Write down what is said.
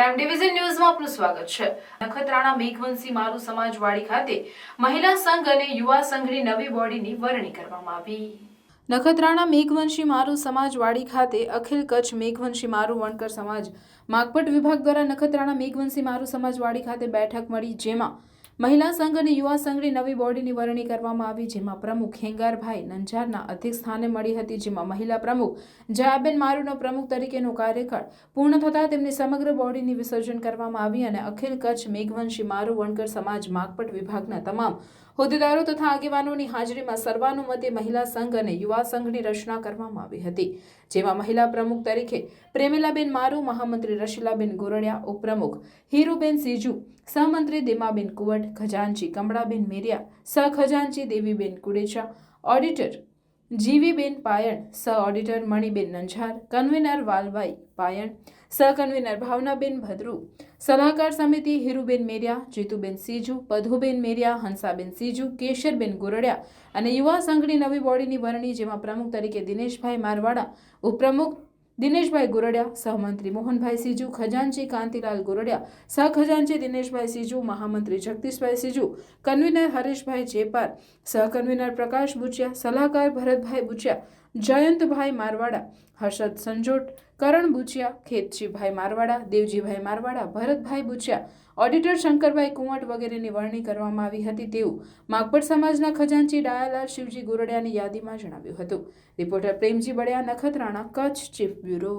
Crime division ન્યૂઝમાં આપનું સ્વાગત છે. નખત્રાણા મેઘવંશી મારુ સમાજવાડી ખાતે મહિલા સંઘ અને યુવા સંઘની નવી બોડીની વરણી કરવામાં આવી. નખત્રાણા મેઘવંશી મારુ સમાજવાડી ખાતે અખિલ કચ્છ મેઘવંશી મારુ વણકર સમાજ માગપટ વિભાગ દ્વારા નખત્રાણા મેઘવંશી મારુ સમાજવાડી ખાતે બેઠક મળી, જેમાં મહિલા સંઘ અને યુવા સંઘની નવી બોડીની વરણી કરવામાં આવી, જેમાં પ્રમુખ હેંગારભાઈ નંજારના અધ્યક્ષ સ્થાને મળી હતી, જેમાં મહિલા પ્રમુખ જયાબેન મારુનો પ્રમુખ તરીકેનો કાર્યકાળ પૂર્ણ થતાં તેમની સમગ્ર બોડીની વિસર્જન કરવામાં આવી અને અખિલ કચ્છ મેઘવંશી મારુ વણકર સમાજ માગપટ વિભાગના તમામ હોદ્દેદારો તથા આગેવાનોની હાજરીમાં સર્વાનુમતે મહિલા સંઘ અને યુવા સંઘની રચના કરવામાં આવી હતી, જેમાં મહિલા પ્રમુખ તરીકે પ્રેમિલાબેન મારુ, મહામંત્રી રશીલાબેન ગોરડિયા, ઉપપ્રમુખ હીરુબેન સીજુ, સહમંત્રી દિમાબેન કુવટ ખજાનચી, કમળાબેન મેરિયા સહખજાનચી દેવીબેન કુડેચા, ઓડિટર જીવીબેન પાયણ સહ ઓડિટર મણિબેન નંઝાર કન્વીનર વાલભાઈ પાયણ સહ કન્વીનર ભાવનાબેન ભદ્રુ, સલાહકાર સમિતિ હિરુબેન મેરિયા, જીતુબેન સીજુ, પધુબેન મેરિયા, હંસાબેન સીજુ, કેશરબેન ગુરડિયા અને યુવા સંઘની નવી બોડીની વરણી જેમાં પ્રમુખ તરીકે દિનેશભાઈ મારવાડા, ઉપપ્રમુખ દિનેશભાઈ ગોરડિયા, સહમંત્રી મોહનભાઈ સિજુ, ખજાનચી કાંતિલાલ ગોરડિયા, સહખજાનચી દિનેશભાઈ સિજુ, મહામંત્રી જગદીશભાઈ સિજુ, કન્વીનર હરેશભાઈ જેપાર, સહકન્વીનર પ્રકાશ બુચિયા સલાહકાર ભરતભાઈ બુચિયા જયંતભાઈ મારવાડા, હર્ષદ સંજોટ કરણ બુચિયા ખેતજીભાઈ મારવાડા, દેવજીભાઈ મારવાડા, ભરતભાઈ બુચિયા ઓડિટર શંકરભાઈ કુંવટ વગેરેની વરણી કરવામાં આવી હતી તેવું માગપટ સમાજના ખજાનચી ડાયાલાલ શિવજી ગુરડિયાની યાદીમાં જણાવ્યું હતું. Reporter Premji Baliya, Nakhatrana, Kutch chief bureau.